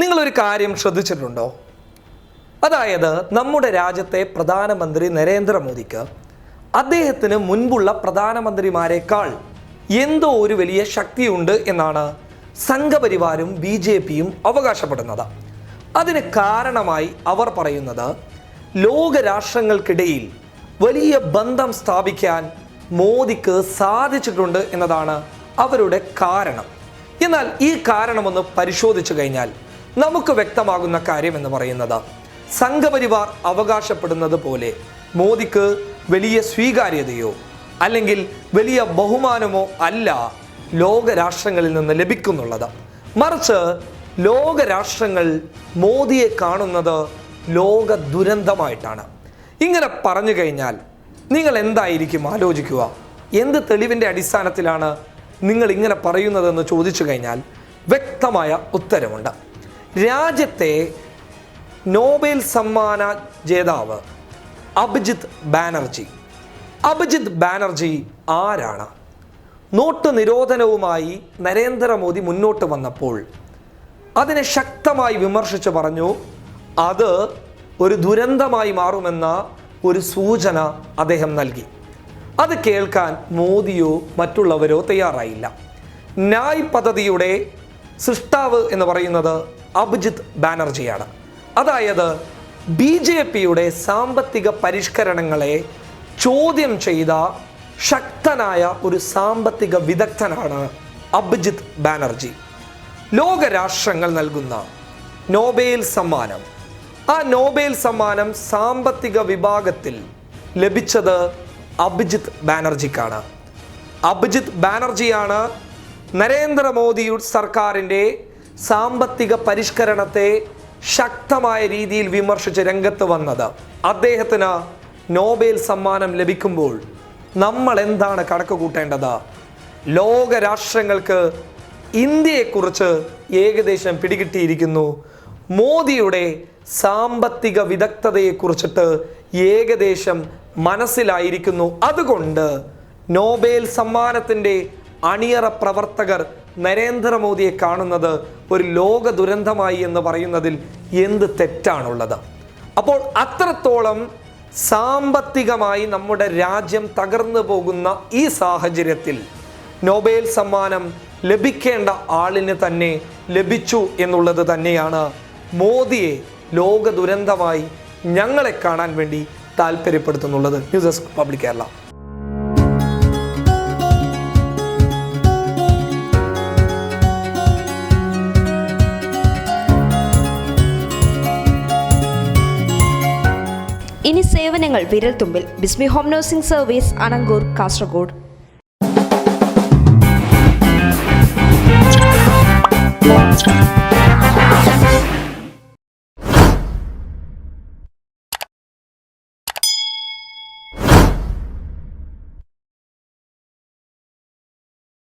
നിങ്ങളൊരു കാര്യം ശ്രദ്ധിച്ചിട്ടുണ്ടോ? അതായത് നമ്മുടെ രാജ്യത്തെ പ്രധാനമന്ത്രി നരേന്ദ്രമോദിക്ക് അദ്ദേഹത്തിന് മുൻപുള്ള പ്രധാനമന്ത്രിമാരെക്കാൾ എന്തോ ഒരു വലിയ ശക്തിയുണ്ട് എന്നാണ് സംഘപരിവാരും ബി ജെ പിയും അവകാശപ്പെടുന്നത്. അതിന് കാരണമായി അവർ പറയുന്നത് ലോകരാഷ്ട്രങ്ങൾക്കിടയിൽ വലിയ ബന്ധം സ്ഥാപിക്കാൻ മോദിക്ക് സാധിച്ചിട്ടുണ്ട് എന്നതാണ് അവരുടെ കാരണം. എന്നാൽ ഈ കാരണമൊന്ന് പരിശോധിച്ചു കഴിഞ്ഞാൽ നമുക്ക് വ്യക്തമാകുന്ന കാര്യം എന്ന് പറയുന്നത് സംഘപരിവാർ അവകാശപ്പെടുന്നത് പോലെ മോദിക്ക് വലിയ സ്വീകാര്യതയോ അല്ലെങ്കിൽ വലിയ ബഹുമാനമോ അല്ല ലോകരാഷ്ട്രങ്ങളിൽ നിന്ന് ലഭിക്കുന്നുള്ളത്. മറിച്ച് ലോകരാഷ്ട്രങ്ങൾ മോദിയെ കാണുന്നത് ലോക ദുരന്തമായിട്ടാണ് ഇങ്ങനെ പറഞ്ഞു കഴിഞ്ഞാൽ നിങ്ങൾ എന്തായിരിക്കും ആലോചിക്കുക? എന്ത് തെളിവിന്റെ അടിസ്ഥാനത്തിലാണ് നിങ്ങൾ ഇങ്ങനെ പറയുന്നതെന്ന് ചോദിച്ചു കഴിഞ്ഞാൽ വ്യക്തമായ ഉത്തരമുണ്ട്. രാജ്യത്തെ നോബൽ സമ്മാന ജേതാവ് അഭിജിത്ത് ബാനർജി. അഭിജിത്ത് ബാനർജി ആരാണ്? നോട്ട് നിരോധനവുമായി നരേന്ദ്രമോദി മുന്നോട്ട് വന്നപ്പോൾ അതിനെ ശക്തമായി വിമർശിച്ച് പറഞ്ഞു അത് ഒരു ദുരന്തമായി മാറുമെന്ന ഒരു സൂചന അദ്ദേഹം നൽകി. അത് കേൾക്കാൻ മോദിയോ മറ്റുള്ളവരോ തയ്യാറായില്ല. ന്യായ് പദ്ധതിയുടെ സൃഷ്ടാവ് എന്ന് പറയുന്നത് അഭിജിത്ത് ബാനർജിയാണ്. അതായത് ബി ജെ പിയുടെ സാമ്പത്തിക പരിഷ്കരണങ്ങളെ ചോദ്യം ചെയ്ത ശക്തനായ ഒരു സാമ്പത്തിക വിദഗ്ധനാണ് അഭിജിത്ത് ബാനർജി. ലോകരാഷ്ട്രങ്ങൾ നൽകുന്ന നോബേൽ സമ്മാനം. ആ നോബേൽ സമ്മാനം സാമ്പത്തിക വിഭാഗത്തിൽ ലഭിച്ചത് അഭിജിത്ത് ബാനർജിക്കാണ്. അഭിജിത്ത് ബാനർജിയാണ് നരേന്ദ്രമോദി സർക്കാരിന്റെ സാമ്പത്തിക പരിഷ്കരണത്തെ ശക്തമായ രീതിയിൽ വിമർശിച്ച് രംഗത്ത് വന്നത്. അദ്ദേഹത്തിന് നോബേൽ സമ്മാനം ലഭിക്കുമ്പോൾ നമ്മൾ എന്താണ് കണക്ക് കൂട്ടേണ്ടത്? ലോകരാഷ്ട്രങ്ങൾക്ക് ഇന്ത്യയെക്കുറിച്ച് ഏകദേശം പിടികിട്ടിയിരിക്കുന്നു. മോദിയുടെ സാമ്പത്തിക വിദഗ്ധതയെക്കുറിച്ചിട്ട് ഏകദേശം മനസ്സിലായിരിക്കുന്നു. അതുകൊണ്ട് നോബേൽ സമ്മാനത്തിന്റെ അണിയറ പ്രവർത്തകർ നരേന്ദ്രമോദിയെ കാണുന്നത് ഒരു ലോക ദുരന്തമായി എന്ന് പറയുന്നതിൽ എന്ത് തെറ്റാണുള്ളത്? അപ്പോൾ അത്രത്തോളം സാമ്പത്തികമായി നമ്മുടെ രാജ്യം തകർന്നു പോകുന്ന ഈ സാഹചര്യത്തിൽ നോബേൽ സമ്മാനം ലഭിക്കേണ്ട ആളിന് തന്നെ ലഭിച്ചു എന്നുള്ളത് തന്നെയാണ് മോദിയെ ലോക ദുരന്തമായി ഞങ്ങളെ കാണാൻ വേണ്ടി താല്പര്യപ്പെടുത്തുന്നുള്ളത്. News desk public Kerala. വിശേഷങ്ങൾ വിരൽത്തുമ്പിൽ. Bismi home nursing service Anangoor Kasaragod.